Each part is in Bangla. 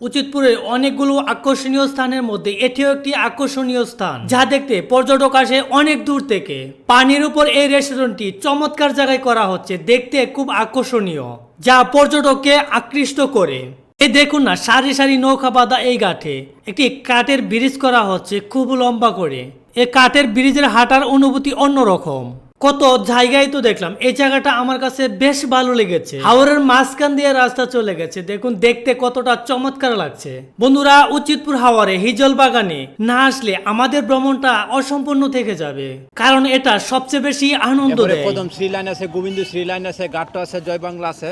উচিতপুরের অনেকগুলো আকর্ষণীয় স্থানের মধ্যে এটিও একটি আকর্ষণীয় স্থান, যা দেখতে পর্যটক আসে অনেক দূর থেকে। পানির উপর এই রেস্টুরেন্টটি চমৎকার জায়গায় করা হচ্ছে, দেখতে খুব আকর্ষণীয়, যা পর্যটককে আকৃষ্ট করে। এ দেখুন না, সারি সারি নৌকা বাঁধা এই গাঠে একটি কাঠের ব্রিজ করা হচ্ছে খুব লম্বা করে। এই কাঠের ব্রিজের হাঁটার অনুভূতি অন্যরকম। কত জায়গায় তো দেখলাম এই জায়গাটা আমার কাছে বেশ ভালো লেগেছে। হাওরের মাঝখান দিয়ে রাস্তা চলে গেছে দেখুন দেখতে কতটা চমৎকার লাগছে। বন্ধুরা উচিতপুর হাওয়ারে হিজল বাগানে না আসলে আমাদের ভ্রমণটা অসম্পূর্ণ থেকে যাবে। কারণ এটা সবচেয়ে বেশি আনন্দ দেয়। কদম শ্রী লাইন আছে গোবিন্দ শ্রী লাইন আছে গাট্ট আছে জয় বাংলা আছে।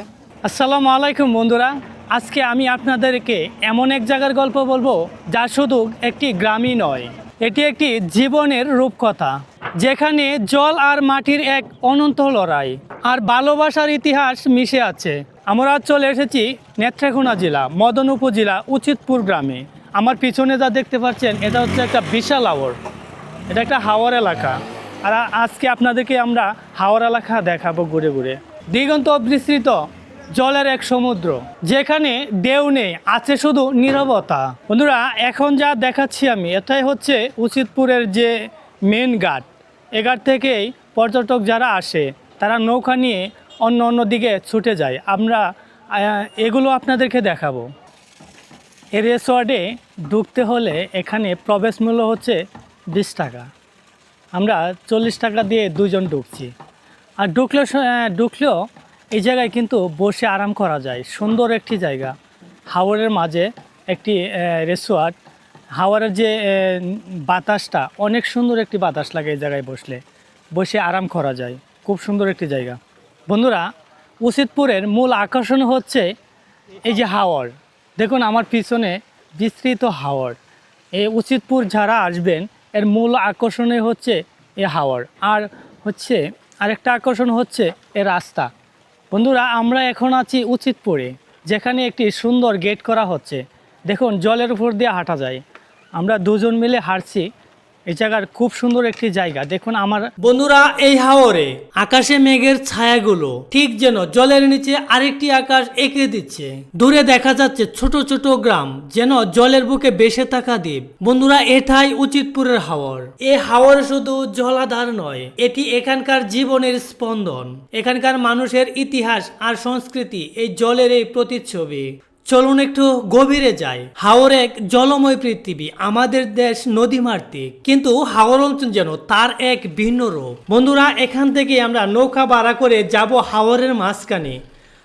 আসসালামু আলাইকুম বন্ধুরা আজকে আমি আপনাদেরকে এমন এক জায়গার গল্প বলব যা শুধু একটি গ্রামই নয় এটি একটি জীবনের রূপকথা। যেখানে জল আর মাটির এক অনন্ত লড়াই আর ভালোবাসার ইতিহাস মিশে আছে। আমরা চলে এসেছি নেত্রাকোনা জেলা মদন উপজেলা উচিতপুর গ্রামে। আমার পিছনে যা দেখতে পাচ্ছেন, এটা হচ্ছে একটা বিশাল আওয়ার এটা একটা হাওয়ার এলাকা। আর আজকে আপনাদেরকে আমরা হাওয়ার এলাকা দেখাবো ঘুরে ঘুরে। দিগন্ত বিস্তৃত জলের এক সমুদ্র, যেখানে ঢেউ নেই, আছে শুধু নীরবতা। বন্ধুরা, এখন যা দেখাচ্ছি আমি, এটাই হচ্ছে উচিতপুরের যে মেন ঘাট। এ ঘাট থেকেই পর্যটক যারা আসে তারা নৌকা নিয়ে অন্য অন্য দিকে ছুটে যায়। আমরা এগুলো আপনাদেরকে দেখাবো। এই রেসর্টে ঢুকতে হলে এখানে প্রবেশ মূল্য হচ্ছে বিশ টাকা। আমরা চল্লিশ টাকা দিয়ে দুজন ঢুকছি। আর আহ, ঢুকলেও এই জায়গায় কিন্তু বসে আরাম করা যায়। সুন্দর একটি জায়গা। হাওড়ের মাঝে একটি রেসোয়ার্ট হাওড়ের যে বাতাসটা, অনেক সুন্দর একটি বাতাস লাগে এই জায়গায় বসলে। বসে আরাম করা যায়। খুব সুন্দর একটি জায়গা। বন্ধুরা উচিতপুরের মূল আকর্ষণ হচ্ছে এই যে হাওড় দেখুন, আমার পিছনে বিস্তৃত হাওড় এই উচিতপুর যারা আসবেন, এর মূল আকর্ষণই হচ্ছে এ হাওড় আর হচ্ছে, আরেকটা আকর্ষণ হচ্ছে এ রাস্তা। বন্ধুরা, আমরা এখন আছি উচিতপুরে যেখানে একটি সুন্দর গেট করা হচ্ছে। দেখুন, জলের উপর দিয়ে হাঁটা যায়। আমরা দুজন মিলে হাঁটছি। এই জায়গার খুব সুন্দর একটি জায়গা। দেখুন আমার বন্ধুরা, এই হাওরে আকাশে মেঘের ছায়াগুলো ঠিক যেন জলের নিচে আরেকটি আকাশ এঁকে দিচ্ছে। দূরে দেখা যাচ্ছে ছোট ছোট গ্রাম, যেন জলের বুকে বেসে থাকা দ্বীপ। বন্ধুরা, এটাই উচিতপুরের হাওর। এ হাওর শুধু জলাধার নয়, এটি এখানকার জীবনের স্পন্দন। এখানকার মানুষের ইতিহাস আর সংস্কৃতি এই জলের এই প্রতিচ্ছবি। চলুন একটু গভীরে যাই। হাওর এক জলময় পৃথিবী, আমাদের দেশ নদী মাতৃক কিন্তু হাওর অঞ্চল যেন তার এক ভিন্ন রূপ। বন্ধুরা, এখান থেকে আমরা নৌকা ভাড়া করে যাব হাওরের মাঝখানে।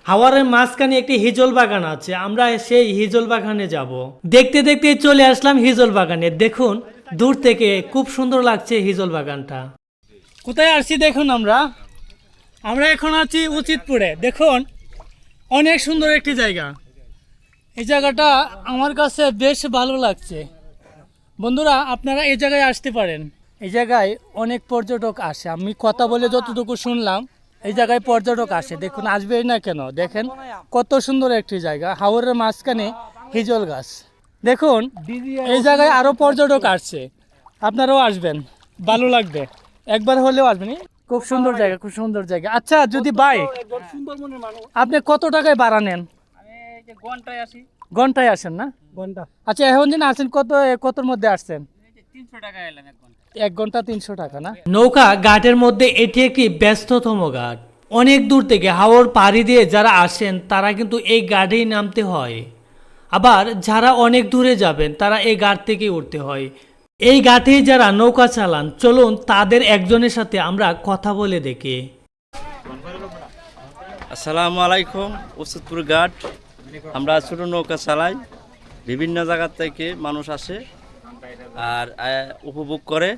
হাওয়ারের মাঝখানে একটি হিজল বাগান আছে, আমরা সেই হিজল বাগানে যাব। দেখতে দেখতে চলে আসলাম হিজল বাগানে। দেখুন, দূর থেকে খুব সুন্দর লাগছে হিজল বাগানটা। কোথায় আসছি দেখুন আমরা। আমরা এখন আছি উচিতপুরে। দেখুন, অনেক সুন্দর একটি জায়গা। এই জায়গাটা আমার কাছে বেশ ভালো লাগছে। বন্ধুরা, আপনারা এই জায়গায় আসতে পারেন। এই জায়গায় অনেক পর্যটক আসে। আমি কথা বলে যতটুকু শুনলাম, এই জায়গায় পর্যটক আসে। দেখুন, আসবেই না কেন? দেখেন কত সুন্দর একটি জায়গা। হাওরের মাঝখানে হিজল গাছ। দেখুন, এই জায়গায় আরও পর্যটক আসছে। আপনারাও আসবেন। ভালো লাগবে। একবার হলেও আসবেন। খুব সুন্দর জায়গা, খুব সুন্দর জায়গা। আচ্ছা যদি বাই আপনি কত টাকায় ভাড়া নেন? ঘন্টায় আসি। ঘন্টায় আসেন না? ঘণ্টা আচ্ছা এখন দিন আসেন কত কতর মধ্যে আসছেন? তিনশো টাকা এক ঘণ্টা। তিনশো টাকা না? নৌকা ঘাটের মধ্যে এটি একটি ব্যস্ততম ঘাট। অনেক দূর থেকে হাওর পাড়ি দিয়ে যারা আসেন তারা কিন্তু এই ঘাটেই নামতে হয়। আবার যারা অনেক দূরে যাবেন তারা এই ঘাট থেকে উঠতে হয়। এই ঘাটেই যারা নৌকা চালান চলুন তাদের একজনের সাথে আমরা কথা বলে দেখি। আসসালামু আলাইকুম ওষুধপুর ঘাট। আমরা ছোট নৌকা চালাই, বিভিন্ন জায়গা থেকে মানুষ আসে আর উপভোগ করে,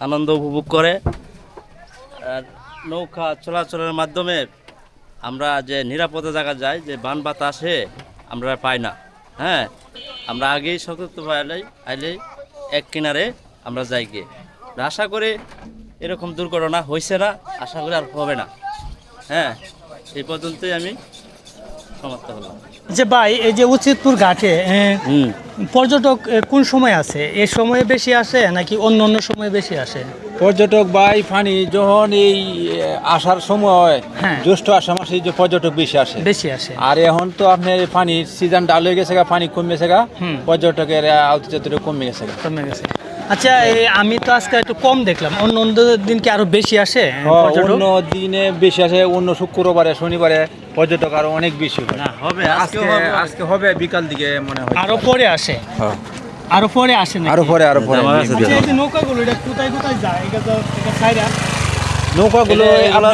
আনন্দ উপভোগ করে। আর নৌকা চলাচলের মাধ্যমে আমরা যে নিরাপদে জায়গা যাই, যে বান বাতাসে আমরা পাই না। হ্যাঁ আমরা আগেই সতর্ক পাইলেই আইলেই এক কিনারে আমরা যাই গিয়ে। আশা করি এরকম দুর্ঘটনা হয়েছে না, আশা করি আর হবে না। হ্যাঁ এই পর্যন্তই আমি। যে ভাই এই যে উচিতপুর ঘাটে পর্যটক কোন সময় আসে এই সময়ে বেশি আসে নাকি অন্য অন্য সময়ে বেশি আসে? পর্যটক ভাই ফানি যখন এই আসার সময় হ্যাঁ। জ্যৈষ্ঠ আসার মাসে যে পর্যটক বেশি আসে। বেশি আসে। আর এখন তো আপনার পানির সিজন ডাল হয়ে গেছে গা, পানি কমে গেছে গা। পর্যটকের আলতিচাতুরে কমে গেছে কমে গেছে। আচ্ছা আমি তো আজকে একটু কম দেখলাম। অন্য অন্য দিন কি আরও বেশি আসে হ্যাঁ, অন্য দিনে বেশি আসে অন্য শুক্রবারে শনিবারে পর্যটক আরও অনেক বেশি না হবে আজকে আজকে হবে বিকাল দিকে মনে হয়। আরও পরে আসে? হ্যাঁ। আরও পরে আসে নাকি? আরও পরে আরও পরে। আচ্ছা নৌকাগুলো এটা কোথায় কোথায় যায়? এটা তো এটা সাইরা। নৌকাগুলো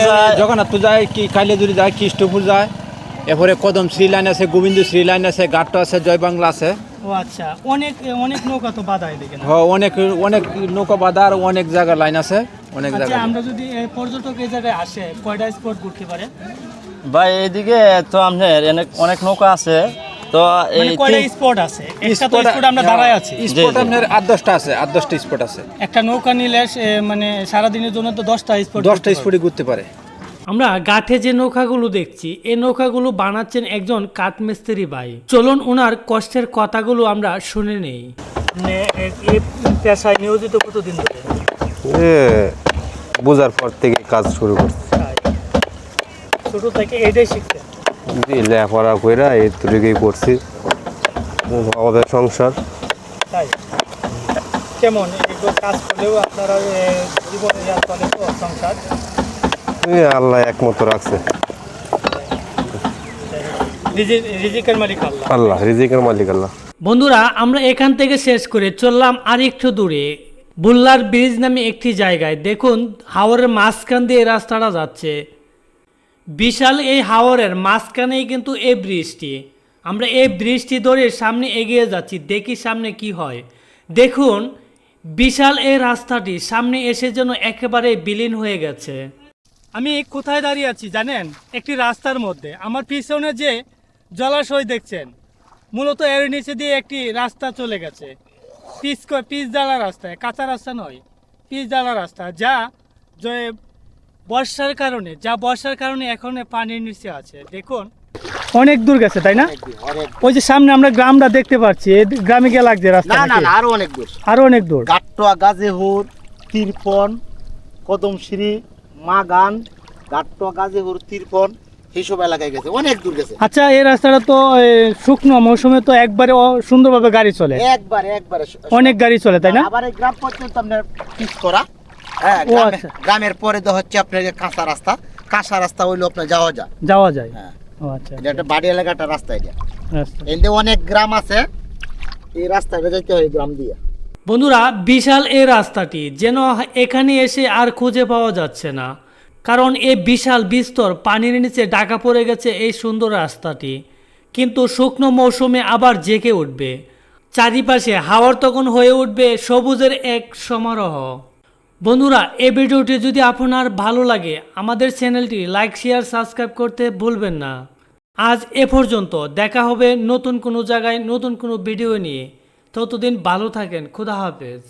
যায়- জগন্নাথ যায় কি কাইলেজুরি যায় কৃষ্ণপুর যায়। এরপরে কদম শ্রী লাইন আছে গোবিন্দ শ্রী লাইন আছে গাট্ট আছে জয় বাংলা আছে। ও আচ্ছা অনেক অনেক নৌকা তো বাধা এদিকে হ্যাঁ অনেক অনেক নৌকা বাঁধার অনেক জায়গার লাইন আছে অনেক আচ্ছা জায়গা আমরা যদি পর্যটক এই জায়গায় আসে কয়টা স্পট ঘুরতে পারে? ভাই এইদিকে তো আপনার অনেক অনেক নৌকা আছে তো এই মানে কয়টা স্পট আছে? একটা তো স্পট আমরা দাঁড়ায় আছি। স্পট আপনার আট দশটা আছে আট দশটা স্পট আছে। একটা নৌকা নিলে মানে সারা দিনের জন্য তো দশটা স্পট দশটা স্পটে ঘুরতে পারে। আমরা গাঠে যে নৌকাগুলো দেখছি এই নৌকাগুলো বানাচ্ছেন একজন কাঠমিস্ত্রি ভাই। চলুন ওনার কষ্টের কথাগুলো আমরা শুনে নেই। পেশায় নিয়োজিত কতদিন ধরে? বোঝার পর থেকে কাজ শুরু করছি। ছোট থেকে এটাই শিখতে জি লেখাপড়া কইরা এই তরিকেই করছি আমাদের সংসার। তাই? কেমন? এগুলো কাজ করলেও আপনারা জীবনে সংসার। আল্লাহ একমতো রাখছে। আল্লাহ। রিজিকের মালিক আল্লাহ। বন্ধুরা আমরা এখান থেকে শেষ করে চললাম আর একটু দূরে। বুল্লার ব্রিজ নামে একটি জায়গায়। দেখুন হাওরের মাঝখান দিয়ে রাস্তাটা যাচ্ছে। বিশাল এই হাওরের মাঝখানেই কিন্তু এই ব্রিজটি। আমরা এই ব্রিজটি ধরে সামনে এগিয়ে যাচ্ছি দেখি সামনে কি হয়। দেখুন বিশাল এই রাস্তাটি সামনে এসে যেন একেবারে বিলীন হয়ে গেছে। আমি কোথায় দাঁড়িয়ে আছি জানেন? একটি রাস্তার মধ্যে। আমার পিছনে যে জলাশয় দেখছেন মূলত এর নিচে দিয়ে একটি রাস্তা চলে গেছে। পিচ পিচ জ্বালা রাস্তায় কাঁচা রাস্তা নয় পিচ জ্বালা রাস্তা যা যে বর্ষার কারণে যা বর্ষার কারণে এখন পানির নিচে আছে। দেখুন অনেক দূর গেছে তাই না? ওই যে সামনে আমরা গ্রামটা দেখতে পাচ্ছি গ্রামে গিয়ে লাগছে রাস্তা না না আরও অনেক দূর। আরও অনেক দূর। গাট্টোয়া গাজেহুর তিরপন কদমশ্রী মাগান গাট্টোয়া গাজেহুর তিরপন এইসব এলাকায় গেছে অনেক দূর গেছে। আচ্ছা এই রাস্তাটা তো শুকনো মৌসুমে তো একবারে সুন্দরভাবে গাড়ি চলে। একবারে একবারে অনেক গাড়ি চলে তাই না? আবার এই গ্রাম পর্যন্ত আপনার পিচ করা। হ্যাঁ আচ্ছা। গ্রামের পরে তো হচ্ছে আপনার কাঁচা রাস্তা। কাঁচা রাস্তা হইল আপনার যাওয়া যায়। যাওয়া যায়? হ্যাঁ। ও আচ্ছা এটা একটা বাড়ি এলাকাটা রাস্তা এটা। রাস্তা। এতে অনেক গ্রাম আছে। এই রাস্তাটা যাইতে হয় গ্রাম দিয়ে। বন্ধুরা, বিশাল এ রাস্তাটি, যেন এখানে এসে আর খুঁজে পাওয়া যাচ্ছে না। কারণ এ বিশাল বিস্তর, পানির নিচে ডাকা পড়ে গেছে এই সুন্দর রাস্তাটি। কিন্তু শুকনো মৌসুমে আবার জেগে উঠবে। চারিপাশে হাওয়ার তখন হয়ে উঠবে সবুজের এক সমারোহ। বন্ধুরা এই ভিডিওটি যদি আপনার ভালো লাগে, আমাদের চ্যানেলটি লাইক, শেয়ার, সাবস্ক্রাইব করতে ভুলবেন না। আজ এ পর্যন্ত, দেখা হবে নতুন কোনো জায়গায় নতুন কোনো ভিডিও নিয়ে। ততদিন ভালো থাকেন খুদা হাফেজ।